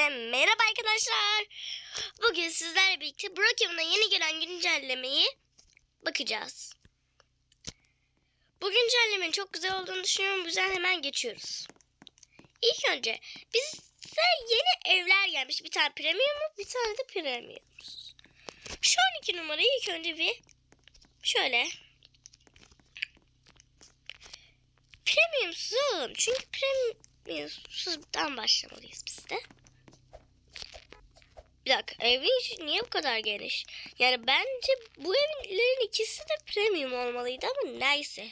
Hepinize merhaba arkadaşlar. Bugün sizlerle birlikte Brokeman'a yeni gelen güncellemeyi bakacağız. Bu güncellemenin çok güzel olduğunu düşünüyorum. Bu yüzden hemen geçiyoruz. İlk önce bize yeni evler gelmiş. Bir tane premium bir tane de premiumsuz. Şu 12 numarayı ilk önce bir şöyle premiumsuz alalım. Çünkü premiumsuzdan başlamalıyız biz de. Bir dakika evin niye bu kadar geniş? Yani bence bu evlerin ikisi de premium olmalıydı ama neyse.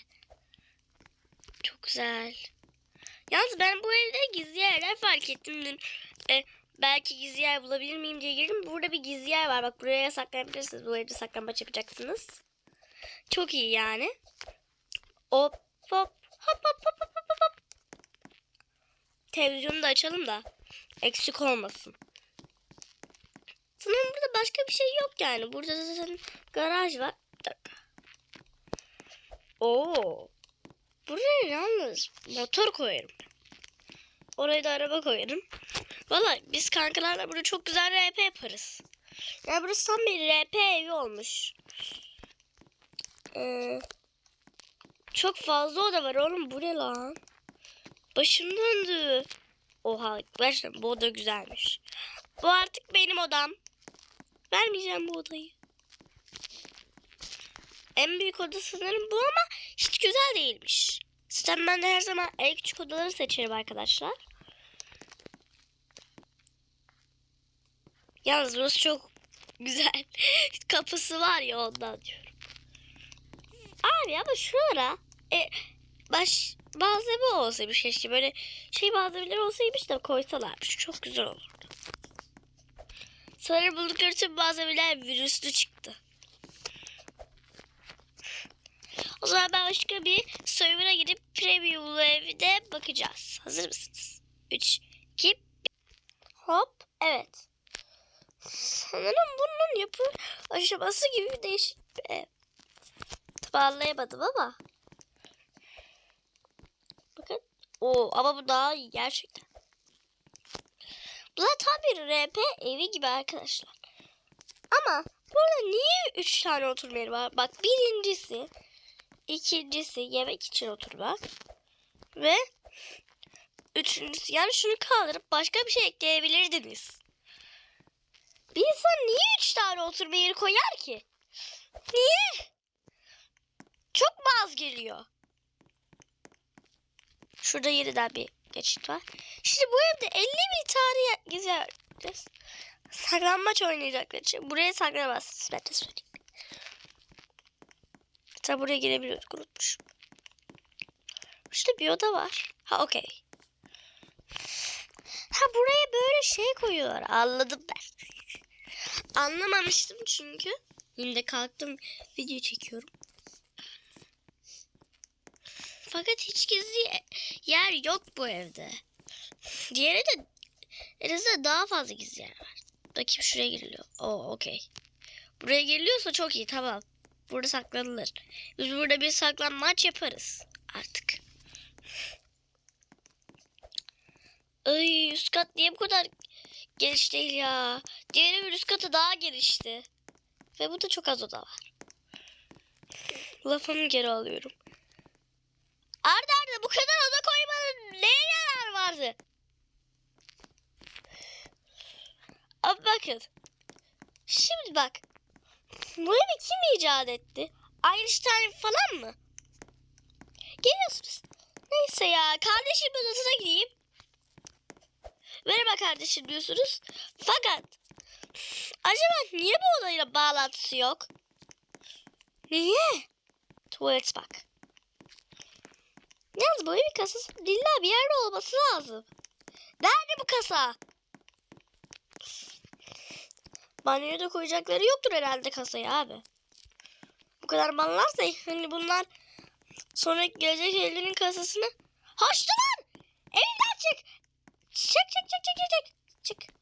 Çok güzel. Yalnız ben bu evde gizli yerler fark ettim dün. E, belki gizli yer bulabilir miyim diye girdim. Burada bir gizli yer var. Bak buraya saklanabilirsiniz. Bu evde saklambaç yapacaksınız. Çok iyi yani. Hop hop hop hop hop hop hop. Televizyonu da açalım da eksik olmasın. Sanırım burada başka bir şey yok yani. Burada zaten garaj var. Oo. Buraya yalnız motor koyarım. Oraya da araba koyarım. Valla biz kankalarla burada çok güzel RP yaparız. Yani burası tam bir RP evi olmuş. Ee, çok fazla oda var oğlum. Bu ne lan? Başım döndü. Oha gerçekten bu oda güzelmiş. Bu artık benim odam. Vermeyeceğim bu odayı. En büyük oda sanırım bu ama hiç güzel değilmiş. Zaten ben de her zaman en küçük odaları seçerim arkadaşlar. Yalnız burası çok güzel. Kapısı var ya ondan diyorum. Abi ama şura e, baş malzeme olsaymış keşke böyle şey malzemeleri olsaymış da koysalarmış. Çok güzel olurdu. Sanırım buldukları tüm malzemeler virüslü çıktı. O zaman ben başka bir server'a gidip premiumlu evde bakacağız. Hazır mısınız? 3, 2, 1. Hop. Evet. Sanırım bunun yapı aşaması gibi değişik bir ev. Tabi anlayamadım ama. Bakın. Oo, ama bu daha iyi gerçekten. Bu da tam bir RP evi gibi arkadaşlar. Ama burada niye 3 tane oturma yeri var? Bak birincisi, ikincisi yemek için oturmak. Ve üçüncüsü yani şunu kaldırıp başka bir şey ekleyebilirdiniz. Bir insan niye 3 tane oturma yeri koyar ki? Niye? Çok mu az geliyor? Şurada yeniden bir geçit var. Şimdi bu evde 50 bin tane güzel saklanmaç oynayacaklar için buraya saklanamazsınız ben de söyleyeyim. Hatta buraya girebiliyoruz unutmuşum. İşte bir oda var. Ha okey. Ha buraya böyle şey koyuyorlar. Anladım ben. Anlamamıştım çünkü. De kalktım video çekiyorum. Fakat hiç gizli yer yok bu evde. Diğeri de elinizde daha fazla gizli yer var. Bakayım şuraya giriliyor. Oo okey. Buraya giriliyorsa çok iyi tamam. Burada saklanılır. Biz burada bir saklanmaç yaparız artık. Ay üst kat niye bu kadar geniş değil ya? Diğeri bir üst katı daha genişti. Ve burada çok az oda var. Lafımı geri alıyorum. Arda arda bu kadar oda koymanın neye yarar vardı? Abi bakın. Şimdi bak. Bu evi kim icat etti? Einstein falan mı? Geliyorsunuz. Neyse ya kardeşimin odasına gideyim. Merhaba kardeşim diyorsunuz. Fakat acaba niye bu odayla bağlantısı yok? Niye? Tuvalet bak. Yalnız bu evin kasası illa bir yerde olması lazım. Nerede bu kasa? Banyoya da koyacakları yoktur herhalde kasayı abi. Bu kadar mallarsa hani bunlar sonra gelecek evlerin kasasını Hoştu lan! Evden çık! Çık çık çık çık çık çık. Çık.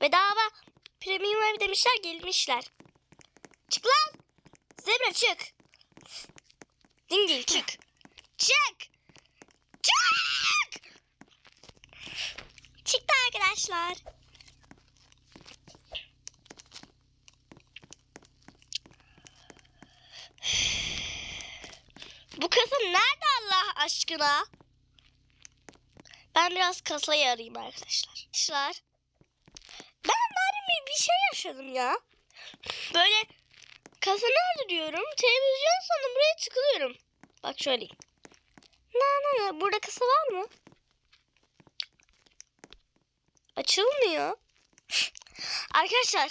Bedava premium ev demişler gelmişler. Çık lan! Zebra çık. Dingil çık. Çık! Çık! Çıktı arkadaşlar. Bu kasa nerede Allah aşkına? Ben biraz kasayı arayayım arkadaşlar. Arkadaşlar. Ben bari bir, şey yaşadım ya. Böyle kasa nerede diyorum. Televizyon sandım buraya tıkılıyorum. Bak şöyle. Na na na. Burada kasa var mı? Açılmıyor. Arkadaşlar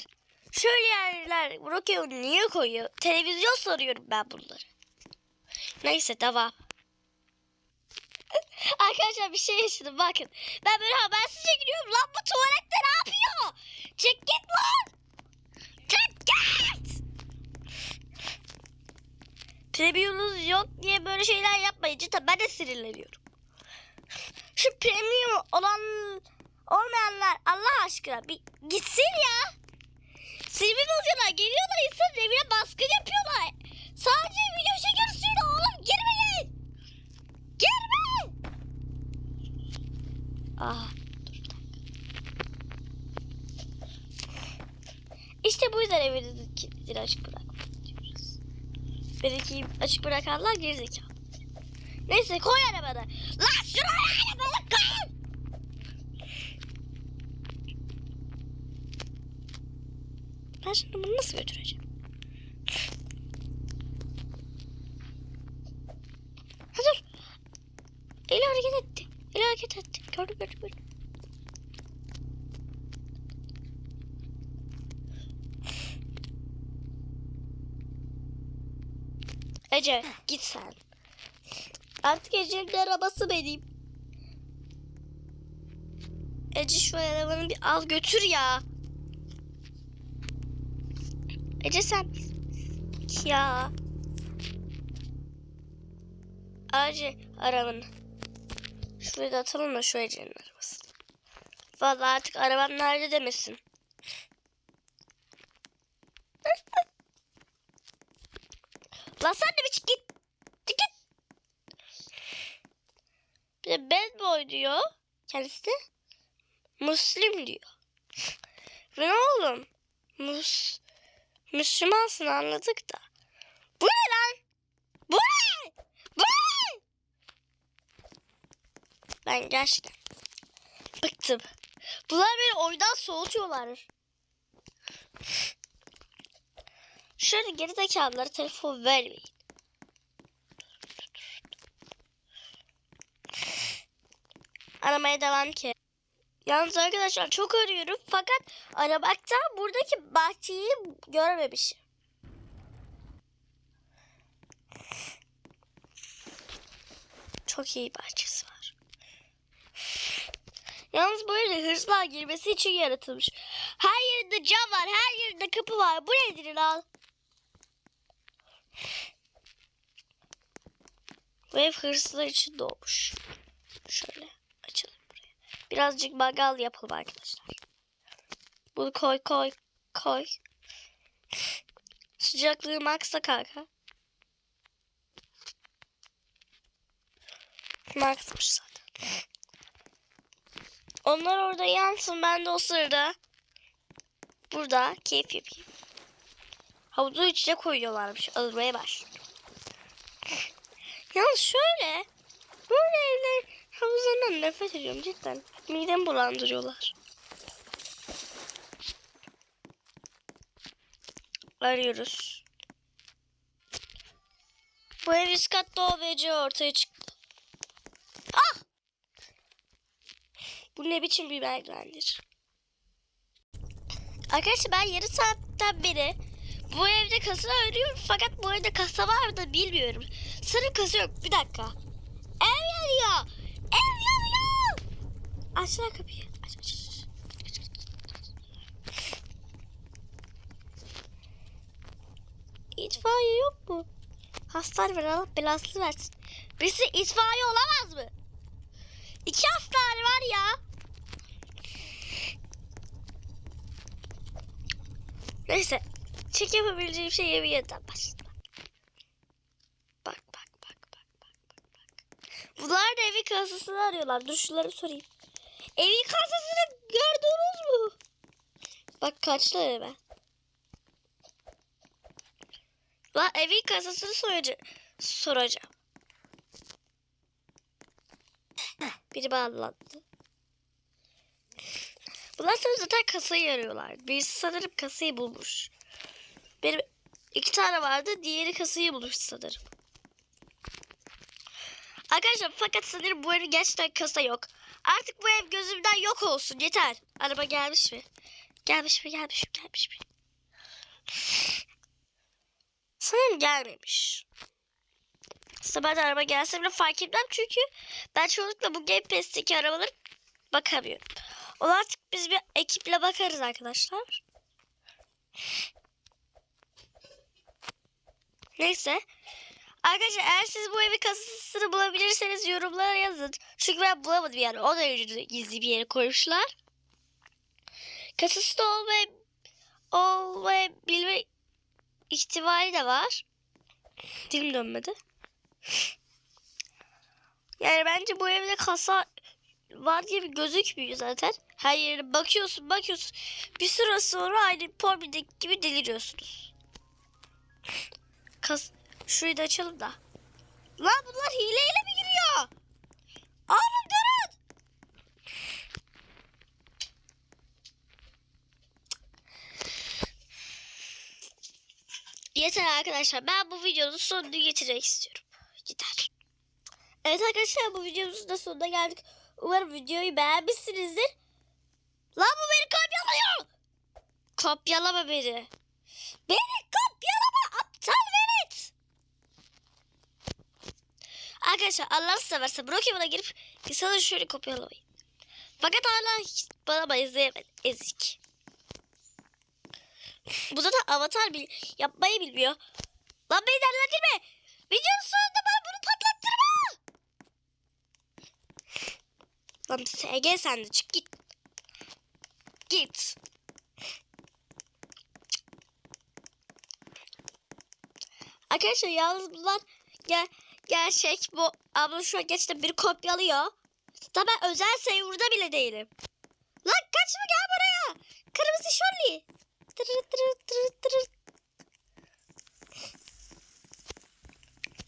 şöyle yerler Rokeo niye koyuyor? Televizyon soruyorum ben bunları. Neyse devam. Arkadaşlar bir şey yaşadım bakın. Ben böyle habersizce gidiyorum. Lan bu tuvalette ne yapıyor? Çek git lan. Çek git. Premium'unuz yok diye böyle şeyler yapmayın. Cidden ben de sinirleniyorum. Şu premium olan olmayanlar Allah aşkına bir gitsin ya. Silvi bozuyorlar. Geliyorlar insanın evine baskın yapıyorlar. Sadece video çekiyoruz şurada oğlum. Girmeyin. Girme. Ah. İşte bu yüzden evinizi kilitleri açık diyoruz. Belki açık bırakanlar gerizekalı. Neyse koy arabada. Lan şuraya arabayı koy. Ben şimdi bunu nasıl götüreceğim? Ha dur. Eli hareket etti. Eli hareket etti. Gördüm gördüm gördüm. Ece git sen. Artık Ece'nin arabası benim. Ece şu arabanı bir al götür ya. Ece sen ya. Acı arabanı. Şuraya da atalım da şu Ece'nin arabası. Vallahi artık arabam nerede demesin. Lan sen de bir çık git. Git. Bir de bad boy diyor. Kendisi de Müslim diyor. Ve ne oğlum? Mus Müslümansın anladık da. Bu ne lan? Bu ne? Bu ne? Ben gerçekten bıktım. Bunlar beni oyundan soğutuyorlar. Şöyle geri zekalılara telefon vermeyin. Aramaya devam ki. Yalnız arkadaşlar çok arıyorum fakat aramaktan buradaki bahçeyi görmemişim. Çok iyi bahçesi var. Yalnız böyle hırslar girmesi için yaratılmış. Her yerinde cam var, her yerinde kapı var. Bu nedir lan? Bu ev hırsızlar için doğmuş. Şöyle açalım buraya. Birazcık mangal yapalım arkadaşlar. Bunu koy koy koy. Sıcaklığı maksa kanka. Maxmış zaten. Onlar orada yansın ben de o sırada burada keyif yapayım. Havuzu içine koyuyorlarmış. Almaya başlıyor. Yalnız şöyle böyle evler havuzlarından nefret ediyorum cidden. Midemi bulandırıyorlar. Arıyoruz. Bu ev üst katta OVC ortaya çıktı. Ah! Bu ne biçim bir merdivendir? Arkadaşlar ben yarım saatten beri bu evde kasa arıyorum fakat bu evde kasa var mı da bilmiyorum. Sarı kasa yok. Bir dakika. Ev yanıyor. Ev yanıyor. Aç lan kapıyı. Aç, aç, aç. İtfaiye yok mu? Hastane var Allah belasını versin. Birisi itfaiye olamaz mı? İki hastane var ya. Neyse. Çek yapabileceğim şey yemin yeniden başladı. Bak bak bak bak bak bak bak. Bunlar da evin kasasını arıyorlar. Dur şunları sorayım. Evin kasasını gördünüz mü? Bak kaçtı eve. Lan evin kasasını soracağım. soracağım. Biri bağlandı. Bunlar sonra zaten kasayı arıyorlar. Birisi sanırım kasayı bulmuş. Benim iki tane vardı. Diğeri kasayı bulmuş sanırım. Arkadaşlar fakat sanırım bu evin gerçekten kasa yok. Artık bu ev gözümden yok olsun. Yeter. Araba gelmiş mi? Gelmiş mi? Gelmiş mi? Gelmiş mi? Sanırım gelmemiş. Ben de araba gelse bile fark etmem çünkü ben çoğunlukla bu Game Pass'teki arabaları bakamıyorum. Ona artık biz bir ekiple bakarız arkadaşlar. Neyse. Arkadaşlar eğer siz bu evi kasasını bulabilirseniz yorumlara yazın. Çünkü ben bulamadım yani. O da gizli bir yere koymuşlar. Kasası da olmaya, olmayabilme ihtimali de var. Dilim dönmedi. Yani bence bu evde kasa var gibi gözükmüyor zaten. Her yere bakıyorsun bakıyorsun. Bir süre sonra aynı Porbideki gibi deliriyorsunuz. Kas Şurayı da açalım da. Lan bunlar hileyle mi giriyor? Abi durun. Yeter arkadaşlar. Ben bu videonun sonunu getirmek istiyorum. Yeter. Evet arkadaşlar bu videomuzun da sonuna geldik. Umarım videoyu beğenmişsinizdir. Lan bu beni kopyalıyor. Kopyalama beni. Beni kopyalama aptal velet. Arkadaşlar Allah'ını seversen Brokeman'a girip insanları şöyle kopyalamayın. Fakat hala hiç bana benzeyemedi. Ezik. Bu zaten avatar bil yapmayı bilmiyor. Lan beni derlendirme. Videonun sonunda bana bunu patlattırma. Lan SG sen de çık git. Git. Arkadaşlar yalnız bunlar gel gerçek bu abla şu an gerçekten bir kopyalıyor. Da ben özel serverda bile değilim. Lan kaçma gel buraya. Kırmızı şorli. Tırır tırır tırır tırır.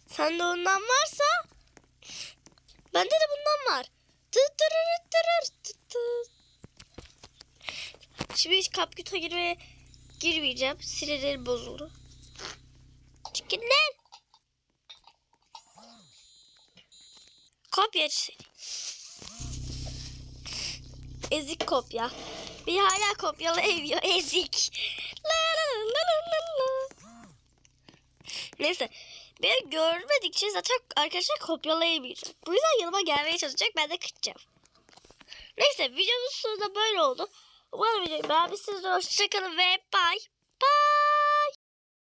Sende ondan varsa bende de bundan var. Tır tırır tırır tır tır. Şimdi hiç kapküta girmeye girmeyeceğim. Sinirlerim bozuldu. Çıkın lan. Kopyacı seni. Ezik kopya. Bir hala kopyalayamıyor. Ezik. La la la la la la. Neyse. Beni görmedikçe zaten arkadaşlar kopyalayamayacak. Bu yüzden yanıma gelmeye çalışacak. Ben de kıtacağım. Neyse videomuz sonunda böyle oldu. Umarım videoyu beğenmişsinizdir. Hoşçakalın ve bye.